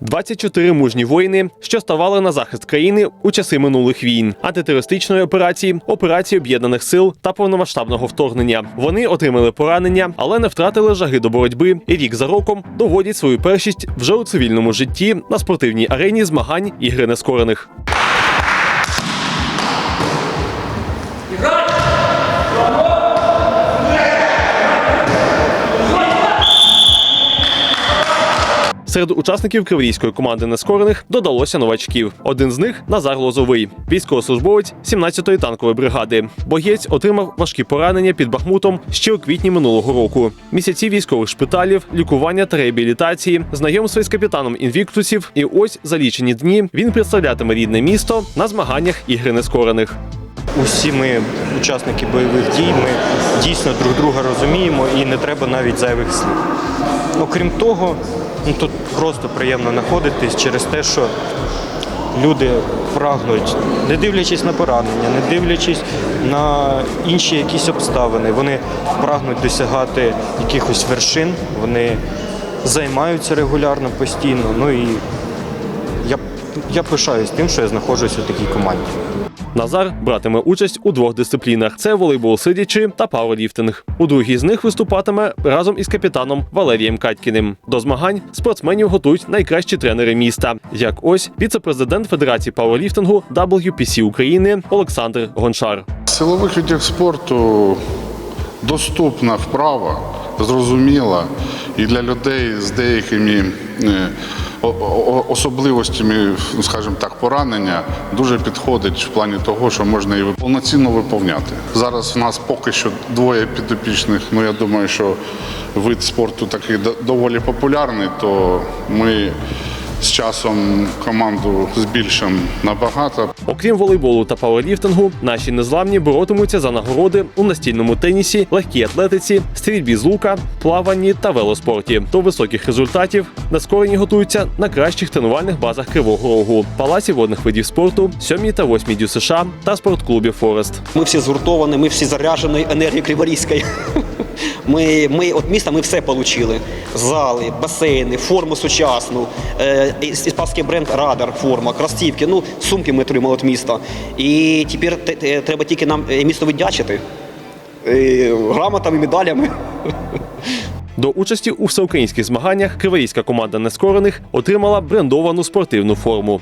24 мужні воїни, що ставали на захист країни у часи минулих війн, антитерористичної операції, операції об'єднаних сил та повномасштабного вторгнення. Вони отримали поранення, але не втратили жаги до боротьби і рік за роком доводять свою першість вже у цивільному житті на спортивній арені змагань ігри нескорених. Серед учасників кривійської команди нескорених додалося новачків. Один з них Назар Лозовий, військовослужбовець 17-ї танкової бригади. Боєць отримав важкі поранення під Бахмутом ще у квітні минулого року. Місяці військових шпиталів, лікування та реабілітації, знайомство із капітаном інвіктусів. І ось за лічені дні він представлятиме рідне місто на змаганнях ігри нескорених. Усі ми учасники бойових дій, ми дійсно друг друга розуміємо і не треба навіть зайвих слів. Окрім того, ну, тут просто приємно знаходитись через те, що люди прагнуть, не дивлячись на поранення, не дивлячись на інші якісь обставини, вони прагнуть досягати якихось вершин, вони займаються регулярно, постійно. Ну і я, пишаюсь тим, що я знаходжусь у такій команді. Назар братиме участь у двох дисциплінах: це волейбол сидячи та пауерліфтинг. У другій з них виступатиме разом із капітаном Валерієм Катькіним. До змагань спортсменів готують найкращі тренери міста, як ось віце-президент Федерації пауерліфтингу WPC України Олександр Гончар. Силових видів спорту доступна вправа, зрозуміла і для людей з деякими е, особливостями, скажімо так, поранення дуже підходить в плані того, що можна її повноцінно виповняти. Зараз в нас поки що двоє підопічних. Ну я думаю, що вид спорту такий доволі популярний, то ми з часом команду збільшимо набагато. Окрім волейболу та пауерліфтингу, наші незламні боротимуться за нагороди у настільному тенісі, легкій атлетиці, стрільбі з лука, плаванні та велоспорті. До високих результатів нескорені готуються на кращих тренувальних базах Кривого Рогу, палаці водних видів спорту, 7 та 8 дю США та спортклубі Форест. Ми всі згуртовані, ми всі заряджені енергією Криворізької. Ми, ми от міста ми все отримали. Зали, басейни, форму сучасну, е, іспанський бренд Радар, форма, кросівки, ну, сумки ми отримали від міста. І тепер те- те- треба тільки нам е, місто віддячити. Е, грамотами, медалями. До участі у всеукраїнських змаганнях криворізька команда нескорених отримала брендовану спортивну форму.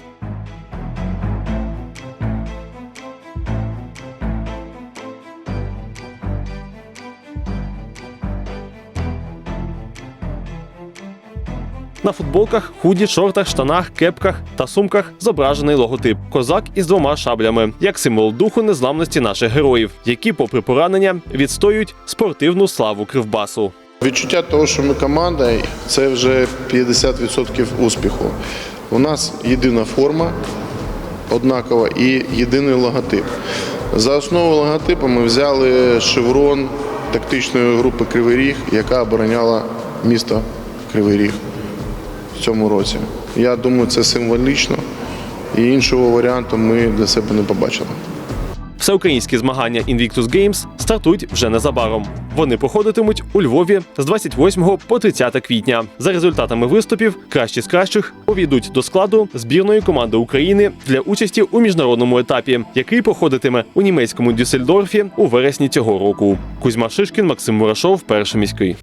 На футболках, худі, шортах, штанах, кепках та сумках зображений логотип козак із двома шаблями, як символ духу незламності наших героїв, які, попри поранення, відстоюють спортивну славу Кривбасу. Відчуття того, що ми команда, це вже 50% успіху. У нас єдина форма однакова і єдиний логотип. За основу логотипу ми взяли шеврон тактичної групи Кривий Ріг, яка обороняла місто Кривий Ріг цьому році. Я думаю, це символічно, і іншого варіанту ми для себе не побачили. Всеукраїнські змагання Invictus Games стартують вже незабаром. Вони проходитимуть у Львові з 28 по 30 квітня. За результатами виступів, кращі з кращих увійдуть до складу збірної команди України для участі у міжнародному етапі, який проходитиме у німецькому Дюссельдорфі у вересні цього року. Кузьма Шишкін, Максим Мурашов, перший міський.